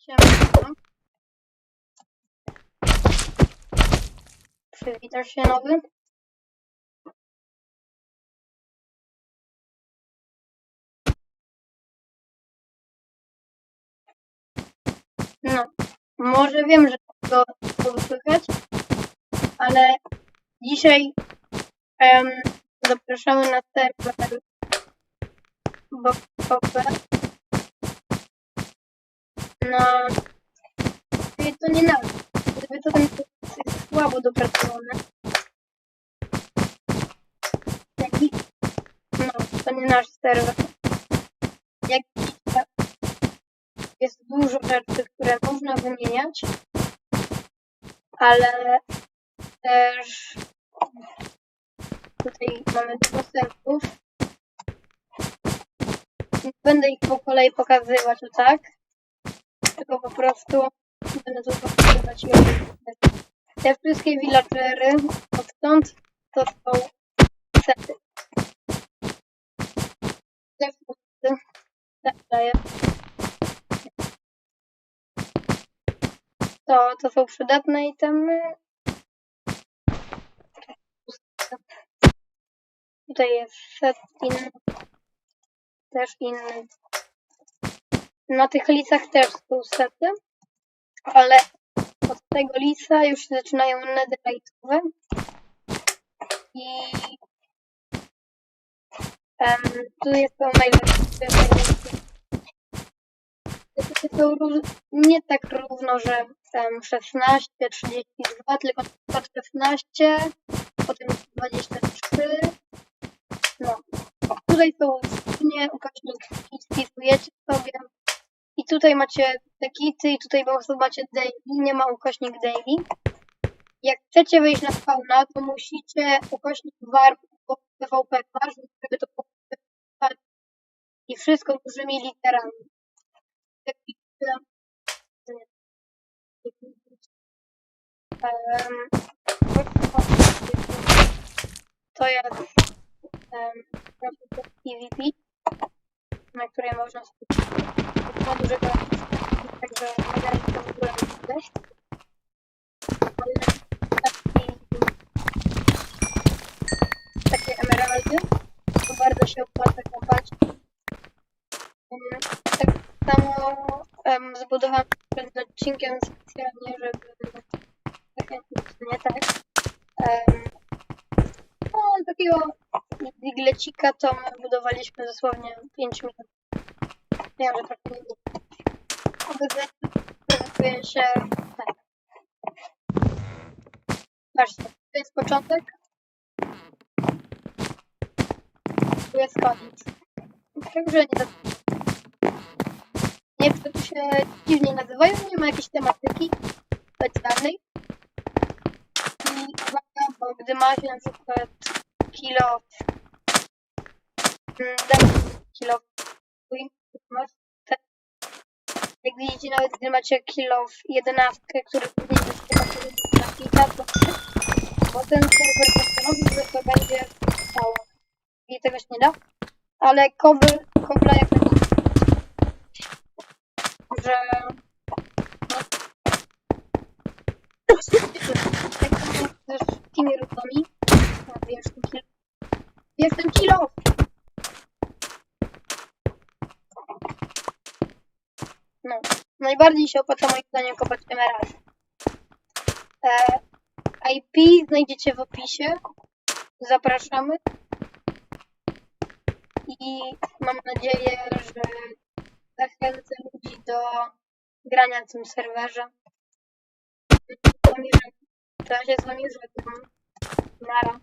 Siema. Przywitasz się nowy? No, może wiem, że to słychać, ale dzisiaj em, zapraszamy na serwer boxowe. No, i to nie nasz. Gdyby to ten jest słabo dopracowane. Jaki? No, to nie nasz serwer. Jak widzicie, jest dużo rzeczy, które można wymieniać, ale też tutaj mamy dużo serwów. Nie będę ich po kolei pokazywać, o tak? Tylko po prostu będę tu pokazywać. Te wszystkie villagery odtąd to są sety. Te wszyscy tak daję. To, to są przydatne itemy. Tutaj jest set inny. Też inny. Na tych lisach też są sety, ale od tego lisa już się zaczynają netherite'owe. I em, tu jest to najlepsze. Te są nie tak równo, że em, 16, 32, tylko na przykład 16, potem 23. No. Tutaj są nie ukośnik i spisujecie sobie. Tutaj macie te kity i tutaj po prostu macie daily, nie ma ukośnik daily. Jak chcecie wejść na spawna, to musicie ukośnik var PvP var, żeby to. I wszystko dużymi literami. To jest em, PvP, na której można skupić na dużego także to w ogóle widać. Takie emeraldy, to bardzo się opłaca kopać. Um, tak samo um, zbudowałam przed odcinkiem specjalnie, żeby zachęcić mnie tak. Um, no, takiego diglecika to my budowaliśmy dosłownie 5 minut. Wiem, że trochę nie prezentuje się tak. Patrzcie, to jest początek. Tu jest koniec. Także nie Nie wiem, to się dziwnie nazywają, nie ma jakiejś tematyki specjalnej. I uwaga, bo gdy ma się na przykład kilo mm, dam kilo te, jak widzicie nawet gdy macie kilo w 11, który później na hita, to bo ten serwer postanowił, że to będzie stało. I tego się nie da. Ale kowy, kobla jak będzie. Że tymi rutami, na pierwszym kilo. Jestem kilo! No, najbardziej się opłaca moim zdaniem kopać emerald. E, IP znajdziecie w opisie. Zapraszamy. I mam nadzieję, że zachęcę ludzi do grania na tym serwerze. Ja się z wami żegnam. Nara.